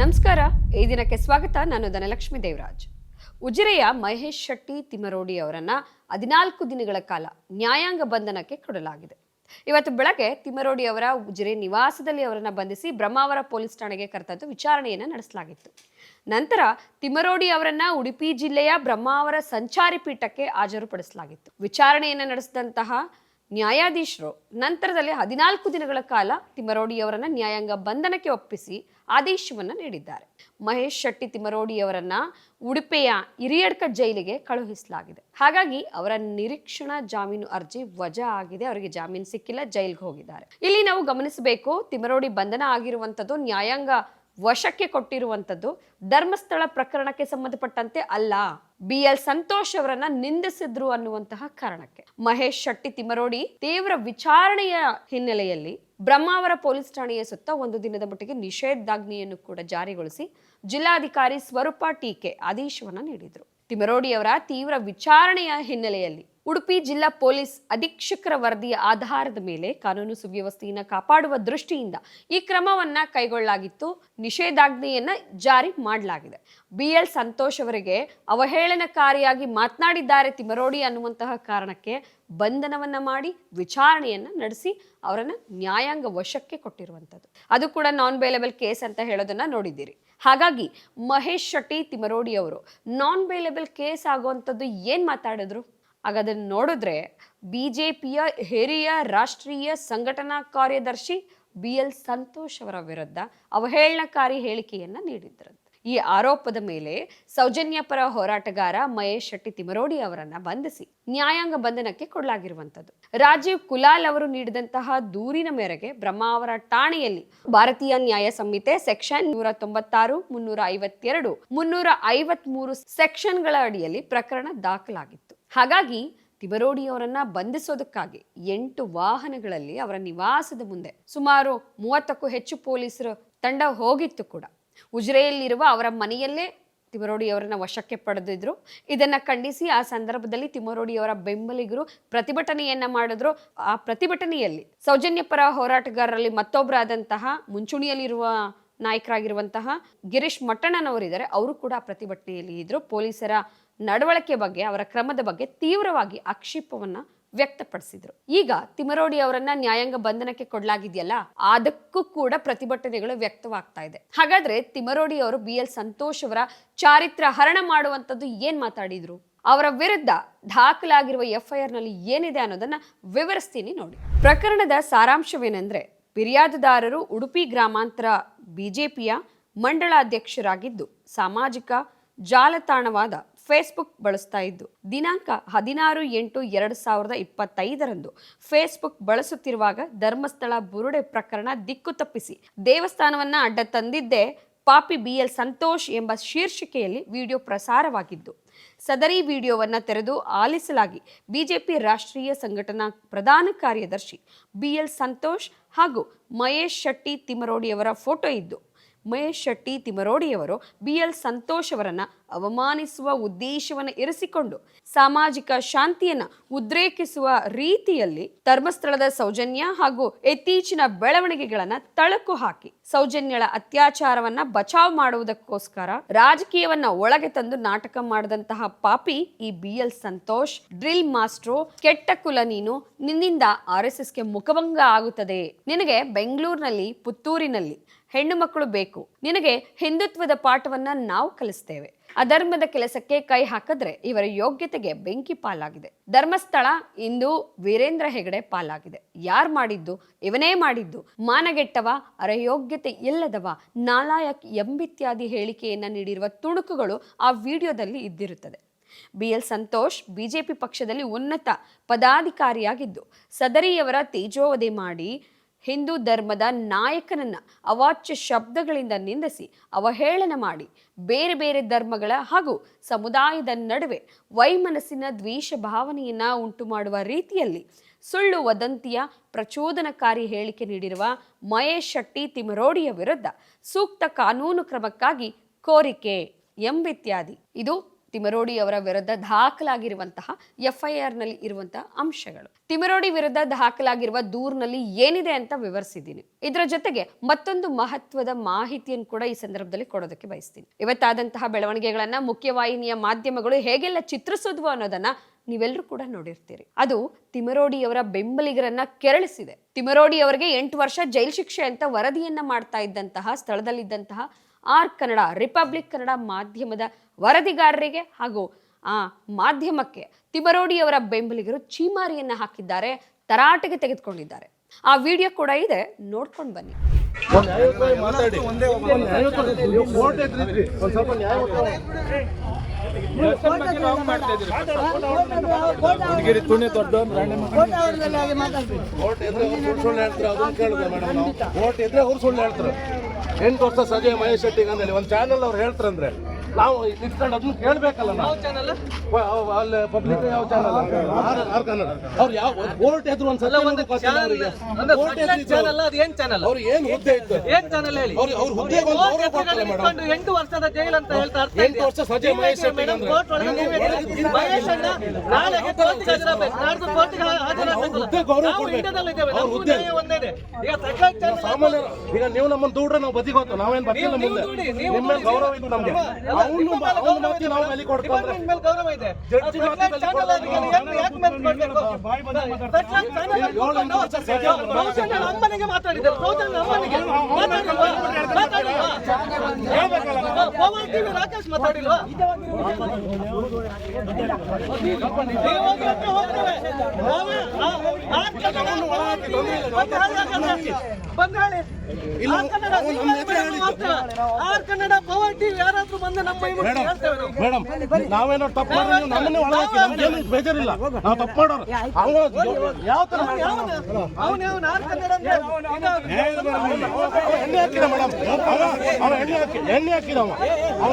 ನಮಸ್ಕಾರ. ಈ ದಿನಕ್ಕೆ ಸ್ವಾಗತ. ನಾನು ಧನಲಕ್ಷ್ಮಿ ದೇವರಾಜ್. ಉಜಿರೆಯ ಮಹೇಶ್ ಶೆಟ್ಟಿ ತಿಮರೋಡಿ ಅವರನ್ನ ಹದಿನಾಲ್ಕು ದಿನಗಳ ಕಾಲ ನ್ಯಾಯಾಂಗ ಬಂಧನಕ್ಕೆ ಕೊಡಲಾಗಿದೆ. ಇವತ್ತು ಬೆಳಗ್ಗೆ ತಿಮರೋಡಿ ಅವರ ಉಜಿರೆ ನಿವಾಸದಲ್ಲಿ ಅವರನ್ನ ಬಂಧಿಸಿ ಬ್ರಹ್ಮಾವರ ಪೊಲೀಸ್ ಠಾಣೆಗೆ ಕರೆತಂದು ವಿಚಾರಣೆಯನ್ನು ನಡೆಸಲಾಗಿತ್ತು. ನಂತರ ತಿಮರೋಡಿ ಅವರನ್ನ ಉಡುಪಿ ಜಿಲ್ಲೆಯ ಬ್ರಹ್ಮಾವರ ಸಂಚಾರಿ ಪೀಠಕ್ಕೆ ಹಾಜರುಪಡಿಸಲಾಗಿತ್ತು. ವಿಚಾರಣೆಯನ್ನು ನಡೆಸಿದಂತಹ ನ್ಯಾಯಾಧೀಶರು ನಂತರದಲ್ಲಿ ಹದಿನಾಲ್ಕು ದಿನಗಳ ಕಾಲ ತಿಮರೋಡಿ ಅವರನ್ನ ನ್ಯಾಯಾಂಗ ಬಂಧನಕ್ಕೆ ಒಪ್ಪಿಸಿ ಆದೇಶವನ್ನ ನೀಡಿದ್ದಾರೆ. ಮಹೇಶ್ ಶೆಟ್ಟಿ ತಿಮರೋಡಿ ಅವರನ್ನ ಉಡುಪಿಯ ಹಿರಿಯಡ್ಕ ಜೈಲಿಗೆ ಕಳುಹಿಸಲಾಗಿದೆ. ಹಾಗಾಗಿ ಅವರ ನಿರೀಕ್ಷಣಾ ಜಾಮೀನು ಅರ್ಜಿ ವಜಾ ಆಗಿದೆ, ಅವರಿಗೆ ಜಾಮೀನು ಸಿಕ್ಕಿಲ್ಲ, ಜೈಲ್ಗೆ ಹೋಗಿದ್ದಾರೆ. ಇಲ್ಲಿ ನಾವು ಗಮನಿಸಬೇಕು ತಿಮರೋಡಿ ಬಂಧನ ಆಗಿರುವಂಥದ್ದು ನ್ಯಾಯಾಂಗ ವಶಕ್ಕೆ ಕೊಟ್ಟಿರುವಂಥದ್ದು ಧರ್ಮಸ್ಥಳ ಪ್ರಕರಣಕ್ಕೆ ಸಂಬಂಧಪಟ್ಟಂತೆ ಅಲ್ಲ. ಬಿ. ಎಲ್. ಸಂತೋಷ್ ಅವರನ್ನ ನಿಂದಿಸಿದ್ರು ಅನ್ನುವಂತಹ ಕಾರಣಕ್ಕೆ. ಮಹೇಶ್ ಶೆಟ್ಟಿ ತಿಮರೋಡಿ ತೀವ್ರ ವಿಚಾರಣೆಯ ಹಿನ್ನೆಲೆಯಲ್ಲಿ ಬ್ರಹ್ಮಾವರ ಪೊಲೀಸ್ ಠಾಣೆಯ ಸುತ್ತ ಒಂದು ದಿನದ ಮಟ್ಟಿಗೆ ನಿಷೇಧಾಜ್ಞೆಯನ್ನು ಕೂಡ ಜಾರಿಗೊಳಿಸಿ ಜಿಲ್ಲಾಧಿಕಾರಿ ಸ್ವರೂಪ ಟೀಕೆ ಆದೇಶವನ್ನ ನೀಡಿದ್ರು. ತಿಮರೋಡಿ ಅವರ ತೀವ್ರ ವಿಚಾರಣೆಯ ಹಿನ್ನೆಲೆಯಲ್ಲಿ ಉಡುಪಿ ಜಿಲ್ಲಾ ಪೊಲೀಸ್ ಅಧೀಕ್ಷಕರ ವರದಿಯ ಆಧಾರದ ಮೇಲೆ ಕಾನೂನು ಸುವ್ಯವಸ್ಥೆಯನ್ನು ಕಾಪಾಡುವ ದೃಷ್ಟಿಯಿಂದ ಈ ಕ್ರಮವನ್ನ ಕೈಗೊಳ್ಳಲಾಗಿತ್ತು. ನಿಷೇಧಾಜ್ಞೆಯನ್ನ ಜಾರಿ ಮಾಡಲಾಗಿದೆ. ಬಿ ಎಲ್ ಸಂತೋಷ್ ಅವರಿಗೆ ಅವಹೇಳನಕಾರಿಯಾಗಿ ಮಾತನಾಡಿದ್ದಾರೆ ತಿಮರೋಡಿ ಅನ್ನುವಂತಹ ಕಾರಣಕ್ಕೆ ಬಂಧನವನ್ನ ಮಾಡಿ ವಿಚಾರಣೆಯನ್ನ ನಡೆಸಿ ಅವರನ್ನ ನ್ಯಾಯಾಂಗ ವಶಕ್ಕೆ ಕೊಟ್ಟಿರುವಂಥದ್ದು ಅದು ಕೂಡ ನಾನ್ ಬೇಲೆಬಲ್ ಕೇಸ್ ಅಂತ ಹೇಳೋದನ್ನ ನೋಡಿದ್ದೀರಿ. ಹಾಗಾಗಿ ಮಹೇಶ್ ಶೆಟ್ಟಿ ತಿಮರೋಡಿ ಅವರು ನಾನ್ ಬೇಲೆಬಲ್ ಕೇಸ್ ಆಗುವಂಥದ್ದು ಏನ್ ಮಾತಾಡಿದ್ರು? ಆಗ ಅದನ್ನು ನೋಡಿದ್ರೆ ಬಿ ಜೆ ಪಿಯ ಹಿರಿಯ ರಾಷ್ಟ್ರೀಯ ಸಂಘಟನಾ ಕಾರ್ಯದರ್ಶಿ ಬಿ ಎಲ್ ಸಂತೋಷ್ ಅವರ ವಿರುದ್ಧ ಅವಹೇಳನಕಾರಿ ಹೇಳಿಕೆಯನ್ನ ನೀಡಿದ್ರು ಈ ಆರೋಪದ ಮೇಲೆ ಸೌಜನ್ಯ ಪರ ಹೋರಾಟಗಾರ ಮಹೇಶ್ ಶೆಟ್ಟಿ ತಿಮರೋಡಿ ಅವರನ್ನ ಬಂಧಿಸಿ ನ್ಯಾಯಾಂಗ ಬಂಧನಕ್ಕೆ ಕೊಡಲಾಗಿರುವಂತದ್ದು ರಾಜೀವ್ ಕುಲಾಲ್ ಅವರು ನೀಡಿದಂತಹ ದೂರಿನ ಮೇರೆಗೆ ಬ್ರಹ್ಮಾವರ ಠಾಣೆಯಲ್ಲಿ ಭಾರತೀಯ ನ್ಯಾಯ ಸಂಹಿತೆ ಸೆಕ್ಷನ್ ನೂರ ತೊಂಬತ್ತಾರು, ಮುನ್ನೂರ ಐವತ್ತೆರಡು, ಮುನ್ನೂರ ಐವತ್ಮೂರು ಸೆಕ್ಷನ್ಗಳ ಅಡಿಯಲ್ಲಿ ಪ್ರಕರಣ ದಾಖಲಾಗಿತ್ತು. ಹಾಗಾಗಿ ತಿಬರೋಡಿಯವರನ್ನ ಬಂಧಿಸೋದಕ್ಕಾಗಿ ಎಂಟು ವಾಹನಗಳಲ್ಲಿ ಅವರ ನಿವಾಸದ ಮುಂದೆ ಸುಮಾರು ಮೂವತ್ತಕ್ಕೂ ಹೆಚ್ಚು ಪೊಲೀಸರು ತಂಡ ಹೋಗಿತ್ತು ಕೂಡ. ಉಜ್ರೆಯಲ್ಲಿರುವ ಅವರ ಮನೆಯಲ್ಲೇ ತಿಮರೋಡಿಯವರನ್ನ ವಶಕ್ಕೆ ಪಡೆದಿದ್ರು. ಇದನ್ನ ಖಂಡಿಸಿ ಆ ಸಂದರ್ಭದಲ್ಲಿ ತಿಮರೋಡಿಯವರ ಬೆಂಬಲಿಗರು ಪ್ರತಿಭಟನೆಯನ್ನ ಮಾಡಿದ್ರು. ಆ ಪ್ರತಿಭಟನೆಯಲ್ಲಿ ಸೌಜನ್ಯ ಪರ ಹೋರಾಟಗಾರರಲ್ಲಿ ಮತ್ತೊಬ್ಬರಾದಂತಹ ಮುಂಚೂಣಿಯಲ್ಲಿರುವ ನಾಯಕರಾಗಿರುವಂತಹ ಗಿರೀಶ್ ಮಟ್ಟಣ್ಣನವರಿದ್ದಾರೆ. ಅವರು ಕೂಡ ಪ್ರತಿಭಟನೆಯಲ್ಲಿ ಇದ್ರು. ಪೊಲೀಸರ ನಡವಳಿಕೆ ಬಗ್ಗೆ, ಅವರ ಕ್ರಮದ ಬಗ್ಗೆ ತೀವ್ರವಾಗಿ ಆಕ್ಷೇಪವನ್ನ ವ್ಯಕ್ತಪಡಿಸಿದ್ರು. ಈಗ ತಿಮರೋಡಿ ಅವರನ್ನ ನ್ಯಾಯಾಂಗ ಬಂಧನಕ್ಕೆ ಕೊಡಲಾಗಿದೆಯಲ್ಲ, ಅದಕ್ಕೂ ಕೂಡ ಪ್ರತಿಭಟನೆಗಳು ವ್ಯಕ್ತವಾಗ್ತಾ ಇದೆ. ಹಾಗಾದ್ರೆ ತಿಮರೋಡಿ ಅವರು ಬಿ ಎಲ್ ಸಂತೋಷ್ ಅವರ ಚಾರಿತ್ರ ಹರಣ ಮಾಡುವಂತದ್ದು ಏನ್ ಮಾತಾಡಿದ್ರು? ಅವರ ವಿರುದ್ಧ ದಾಖಲಾಗಿರುವ ಎಫ್ಐಆರ್ನಲ್ಲಿ ಏನಿದೆ ಅನ್ನೋದನ್ನ ವಿವರಿಸ್ತೀನಿ ನೋಡಿ. ಪ್ರಕರಣದ ಸಾರಾಂಶವೇನೆಂದ್ರೆ ಫಿರ್ಯಾದುದಾರರು ಉಡುಪಿ ಗ್ರಾಮಾಂತರ ಬಿಜೆಪಿಯ ಮಂಡಳಾಧ್ಯಕ್ಷರಾಗಿದ್ದು, ಸಾಮಾಜಿಕ ಜಾಲತಾಣವಾದ ಫೇಸ್ಬುಕ್ ಬಳಸ್ತಾ ಇದ್ದು, ದಿನಾಂಕ ಹದಿನಾರು ಎಂಟು ಎರಡು ಸಾವಿರದ ಇಪ್ಪತ್ತೈದರಂದು ಫೇಸ್ಬುಕ್ ಬಳಸುತ್ತಿರುವಾಗ ಧರ್ಮಸ್ಥಳ ಬುರುಡೆ ಪ್ರಕರಣ ದಿಕ್ಕು ತಪ್ಪಿಸಿ, ದೇವಸ್ಥಾನವನ್ನ ಅಡ್ಡ ತಂದಿದ್ದೇ ಪಾಪಿ ಬಿ ಎಲ್ ಸಂತೋಷ್ ಎಂಬ ಶೀರ್ಷಿಕೆಯಲ್ಲಿ ವಿಡಿಯೋ ಪ್ರಸಾರವಾಗಿದ್ದು, ಸದರಿ ವಿಡಿಯೋವನ್ನು ತೆರೆದು ಆಲಿಸಲಾಗಿ ಬಿಜೆಪಿ ರಾಷ್ಟ್ರೀಯ ಸಂಘಟನಾ ಪ್ರಧಾನ ಕಾರ್ಯದರ್ಶಿ ಬಿ ಎಲ್ ಸಂತೋಷ್ ಹಾಗೂ ಮಹೇಶ್ ಶೆಟ್ಟಿ ತಿಮರೋಡಿಯವರ ಫೋಟೋ ಇದ್ದು ಮಹೇಶ್ ಶೆಟ್ಟಿ ತಿಮರೋಡಿಯವರು ಬಿ ಎಲ್ ಸಂತೋಷ್ ಅವರನ್ನ ಅವಮಾನಿಸುವ ಉದ್ದೇಶವನ್ನು ಇರಿಸಿಕೊಂಡು ಸಾಮಾಜಿಕ ಶಾಂತಿಯನ್ನ ಉದ್ರೇಕಿಸುವ ರೀತಿಯಲ್ಲಿ ಧರ್ಮಸ್ಥಳದ ಸೌಜನ್ಯ ಹಾಗೂ ಇತ್ತೀಚಿನ ಬೆಳವಣಿಗೆಗಳನ್ನ ತಳಕು ಹಾಕಿ ಸೌಜನ್ಯಳ ಅತ್ಯಾಚಾರವನ್ನ ಬಚಾವ್ ಮಾಡುವುದಕ್ಕೋಸ್ಕರ ರಾಜಕೀಯವನ್ನ ಒಳಗೆ ತಂದು ನಾಟಕ ಮಾಡಿದಂತಹ ಪಾಪಿ ಈ B L Santosh, drill maestro, ಕೆಟ್ಟ ಕುಲ ನೀನು, ನಿನ್ನಿಂದ ಆರ್ ಎಸ್ ಎಸ್ಗೆ ಮುಖಭಂಗ ಆಗುತ್ತದೆ. ನಿನಗೆ ಬೆಂಗಳೂರಿನಲ್ಲಿ, ಪುತ್ತೂರಿನಲ್ಲಿ ಹೆಣ್ಣು ಮಕ್ಕಳು ಬೇಕು. ನಿನಗೆ ಹಿಂದುತ್ವದ ಪಾಠವನ್ನ ನಾವು ಕಲಿಸ್ತೇವೆ. ಅಧರ್ಮದ ಕೆಲಸಕ್ಕೆ ಕೈ ಹಾಕಿದ್ರೆ ಇವರ ಯೋಗ್ಯತೆಗೆ ಬೆಂಕಿ ಪಾಲಾಗಿದೆ. ಧರ್ಮಸ್ಥಳ ಇಂದು ವೀರೇಂದ್ರ ಹೆಗಡೆ ಪಾಲಾಗಿದೆ. ಯಾರ್ ಮಾಡಿದ್ದು? ಇವನೇ ಮಾಡಿದ್ದು. ಮಾನಗೆಟ್ಟವ, ಅರಯೋಗ್ಯತೆ ಇಲ್ಲದವ, ನಾಲಾಯಕ್ ಎಂಬಿತ್ಯಾದಿ ಹೇಳಿಕೆಯನ್ನ ನೀಡಿರುವ ತುಣುಕುಗಳು ಆ ವಿಡಿಯೋದಲ್ಲಿ ಇದ್ದಿರುತ್ತದೆ. ಬಿ ಎಲ್ ಸಂತೋಷ್, ಬಿಜೆಪಿ ಪಕ್ಷದಲ್ಲಿ ಉನ್ನತ ಪದಾಧಿಕಾರಿಯಾಗಿದ್ದು, ಸದರಿಯವರ ತೇಜೋವಧೆ ಮಾಡಿ ಹಿಂದೂ ಧರ್ಮದ ನಾಯಕನನ್ನ ಅವಾಚ್ಯ ಶಬ್ದಗಳಿಂದ ನಿಂದಿಸಿ ಅವಹೇಳನ ಮಾಡಿ ಬೇರೆ ಬೇರೆ ಧರ್ಮಗಳ ಹಾಗೂ ಸಮುದಾಯದ ನಡುವೆ ವೈಮನಸ್ಸಿನ ದ್ವೇಷ ಭಾವನೆಯನ್ನ ಉಂಟು ಮಾಡುವ ರೀತಿಯಲ್ಲಿ ಸುಳ್ಳು ವದಂತಿಯ ಪ್ರಚೋದನಕಾರಿ ಹೇಳಿಕೆ ನೀಡಿರುವ ಮಹೇಶ್ ಶೆಟ್ಟಿ ತಿಮರೋಡಿಯ ವಿರುದ್ಧ ಸೂಕ್ತ ಕಾನೂನು ಕ್ರಮಕ್ಕಾಗಿ ಕೋರಿಕೆ ಎಂಬಿತ್ಯಾದಿ. ಇದು ತಿಮರೋಡಿ ಅವರ ವಿರುದ್ಧ ದಾಖಲಾಗಿರುವಂತಹ ಎಫ್ಐಆರ್ನಲ್ಲಿ ಇರುವಂತಹ ಅಂಶಗಳು. ತಿಮರೋಡಿ ವಿರುದ್ಧ ದಾಖಲಾಗಿರುವ ದೂರಿನಲ್ಲಿ ಏನಿದೆ ಅಂತ ವಿವರಿಸಿದ್ದೀನಿ. ಇದರ ಜೊತೆಗೆ ಮತ್ತೊಂದು ಮಹತ್ವದ ಮಾಹಿತಿಯನ್ನು ಕೂಡ ಈ ಸಂದರ್ಭದಲ್ಲಿ ಕೊಡೋದಕ್ಕೆ ಬಯಸ್ತೀನಿ. ಇವತ್ತಾದಂತಹ ಬೆಳವಣಿಗೆಗಳನ್ನ, ಮುಖ್ಯವಾಹಿನಿಯ ಮಾಧ್ಯಮಗಳು ಹೇಗೆಲ್ಲ ಚಿತ್ರಿಸಿದ್ವು ಅನ್ನೋದನ್ನ ನೀವೆಲ್ಲರೂ ಕೂಡ ನೋಡಿರ್ತೀರಿ. ಅದು ತಿಮರೋಡಿಯವರ ಬೆಂಬಲಿಗರನ್ನ ಕೆರಳಿಸಿದೆ. ತಿಮರೋಡಿ ಅವರಿಗೆ ಎಂಟು ವರ್ಷ ಜೈಲು ಶಿಕ್ಷೆ ಅಂತ ವರದಿಯನ್ನ ಮಾಡ್ತಾ ಇದ್ದಂತಹ ಸ್ಥಳದಲ್ಲಿದ್ದಂತಹ ಆರ್ ಕನ್ನಡ, ರಿಪಬ್ಲಿಕ್ ಕನ್ನಡ ಮಾಧ್ಯಮದ ವರದಿಗಾರರಿಗೆ ಹಾಗೂ, ಆ, ಮಾಧ್ಯಮಕ್ಕೆ ತಿಮರೋಡಿಯವರ ಬೆಂಬಲಿಗರು ಚೀಮಾರಿಯನ್ನು ಹಾಕಿದ್ದಾರೆ, ತರಾಟೆಗೆ ತೆಗೆದುಕೊಂಡಿದ್ದಾರೆ. ಆ ವಿಡಿಯೋ ಕೂಡ ಇದೆ, ನೋಡ್ಕೊಂಡು ಬನ್ನಿ. ಎಂಟು ವರ್ಷ ಸಜಯ್ ಮಹೇಶ್ ಶೆಟ್ಟಿಗೆ ಅಂದ್ರೆ ಒಂದು ಚಾನಲ್ ಅವ್ರು ಹೇಳ್ತಾರಂದ್ರೆ ನಾವು ನಿಂತ್ಕೊಂಡು ಅದನ್ನ ಕೇಳ್ಬೇಕಲ್ಲ ನಾವು ವ- ಅವ್- ಅಲ್ಲಿ ಪಬ್ಲಿಕ್ ಯಾವ ಚಾನಲ್ ಆರ್ ಕನ್ನಡ. ಅವ್ರು ಯಾವ ಕೋರ್ಟ್ ಎದುರು ಒಂದ್ಸಲ ಒಂದು ಓಟ್ ಚಾನಲ್ ಅದು ಏನ್ ಚಾನಲ್ ಅವ್ರು ಏನ್ ಹುದ್ದೆ ಇತ್ತು? ಏನ್ ಚಾನಲ್ ಹೇಳಿ? ಅವ್ರು ಅವ್ರ ಹುದ್ದೆ ಒಂದು ಎಂಟು ವರ್ಷದ ಜೈಲ್ ಅಂತ ಹೇಳ್ತಾ ಎಂಟು ವರ್ಷ ಸಜೆ ಮಹೇಶ್ ಶೆಟ್ಟಿ ಮೇಡಮ್ ಅಂದ್ರೆ. ಕೋರ್ಟ್ ಒಳಗೆ ನೀವೇ ಇದ್ದೀರಿ. ಮಹೇಶ್ ಅಣ್ಣ ನಾಳೆಗೆ ಕೋರ್ಟ್ಗೆ ಹಾಜರಾಗಬೇಕು. ನಾಡ್ದು ಕೋರ್ಟ್ಗೆ ಹಾಜರಾಗಬೇಕು. ಹುದ್ದೆ ಗೌರವ ನಾವು ಕೊಡ್ಬೇಕು. ಇಂಡಿಯಾದಲ್ಲಿ ಅವ್ರ ಹುದ್ದೆ. ಒಂದೇ ಇದೆ ಈಗ ಸರ್ಕಾರಿ ಚಾನಲ್ ಸಾಮಾನ್ಯ ಈಗ ನೀವು ನಮ್ಮನ್ನ ದೂಡ್ರೆ ನಾವು ಬದಿಗೋತು ನಾವೇನ್ ಬರ್ತಿಲ್ಲ ನೀವು- ಮುಂದೆ ನಿಮ್ಮ ಗೌರವ ಇದು ನಮ್ಗೆ. ಅವ್ನು ಮಾತಿ ನಾವು. ಬೆಲೆ ಡಿಪಾರ್ಟ್ಮೆಂಟ್ ಮೇಲೆ ಗೌರವ ಇದೆ. ಜಡ್ಜಿ ಬೆಲೆ ಯಾಕೆ- ಮೇಲೆ ಅಮ್ಮನಿಗೆ ಮಾತಾಡಿದ್ದಾರೆ. ಸೌಜನ್ಯ ಅಮ್ಮನಿಗೆ ಮಾತಾಡಿಲ್ವಾ? ಮಾತಾಡಿಲ್ವಾ? ರಾಕೇಶ್ ಮಾತಾಡಿಲ್ವಾ? ಕನ್ನಡ ಬಂದ್ ಹೇಳಿ ಆ ಕನ್ನಡ. ಪವರ್ ಟಿವಿ ಯಾರಾದ್ರೂ ಮೇಡಮ್ ಮೇಡಮ್ ನಾವೇನೋ ತಪ್ಪು ಮಾಡಿದ್ರೆ ನೀವು ನಮ್ಮನ್ನೇ ಒಳಗಾಕಿ ನಮ್ಗೇನು ಬೇಜಾರಿಲ್ಲ ನಾವು ತಪ್ಪು ಮಾಡೋರು ಯಾವ ಅವ ಎಣ್ಣೆ ಹಾಕಿದ ಮೇಡಮ್ ಅವ ಎಣ್ಣೆ ಹಾಕಿ ಎಣ್ಣೆ ಹಾಕಿದ ಅವ ಅವ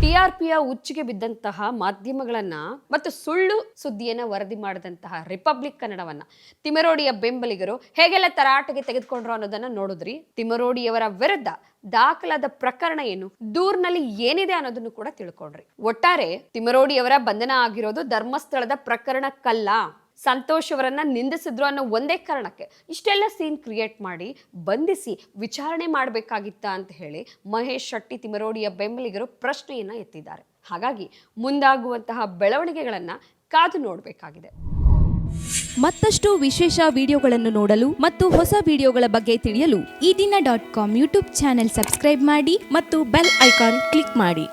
ಟಿಆರ್ಪಿಯ ಉಚ್ಚಿಗೆ ಬಿದ್ದಂತಹ ಮಾಧ್ಯಮಗಳನ್ನ ಮತ್ತು ಸುಳ್ಳು ಸುದ್ದಿಯನ್ನ ವರದಿ ಮಾಡಿದಂತಹ ರಿಪಬ್ಲಿಕ್ ಕನ್ನಡವನ್ನ ತಿಮರೋಡಿಯ ಬೆಂಬಲಿಗರು ಹೇಗೆಲ್ಲ ತರಾಟೆಗೆ ತೆಗೆದುಕೊಂಡ್ರು ಅನ್ನೋದನ್ನ ನೋಡಿದ್ರಿ. ತಿಮರೋಡಿಯವರ ವಿರುದ್ಧ ದಾಖಲಾದ ಪ್ರಕರಣ ಏನು, ದೂರ್ನಲ್ಲಿ ಏನಿದೆ ಅನ್ನೋದನ್ನು ಕೂಡ ತಿಳ್ಕೊಂಡ್ರಿ. ಒಟ್ಟಾರೆ ತಿಮರೋಡಿಯವರ ಬಂಧನ ಆಗಿರೋದು ಧರ್ಮಸ್ಥಳದ ಪ್ರಕರಣಕ್ಕಲ್ಲ. ಸಂತೋಷ್ ಅವರನ್ನ ನಿಂದಿಸಿದ್ರು ಅನ್ನೋ ಒಂದೇ ಕಾರಣಕ್ಕೆ ಇಷ್ಟೆಲ್ಲ ಸೀನ್ ಕ್ರಿಯೇಟ್ ಮಾಡಿ, ಬಂಧಿಸಿ ವಿಚಾರಣೆ ಮಾಡಬೇಕಾಗಿತ್ತ ಅಂತ ಹೇಳಿ ಮಹೇಶ್ ಶೆಟ್ಟಿ ತಿಮರೋಡಿಯ ಬೆಂಬಲಿಗರು ಪ್ರಶ್ನೆಯನ್ನು ಎತ್ತಿದ್ದಾರೆ. ಹಾಗಾಗಿ ಮುಂದಾಗುವಂತಹ ಬೆಳವಣಿಗೆಗಳನ್ನು ಕಾದು ನೋಡಬೇಕಾಗಿದೆ. ಮತ್ತಷ್ಟು ವಿಶೇಷ ವಿಡಿಯೋಗಳನ್ನು ನೋಡಲು ಮತ್ತು ಹೊಸ ವಿಡಿಯೋಗಳ ಬಗ್ಗೆ ತಿಳಿಯಲು Eedina dot com YouTube channel subscribe ಮಾಡಿ ಮತ್ತು ಬೆಲ್ ಐಕಾನ್ ಕ್ಲಿಕ್ ಮಾಡಿ.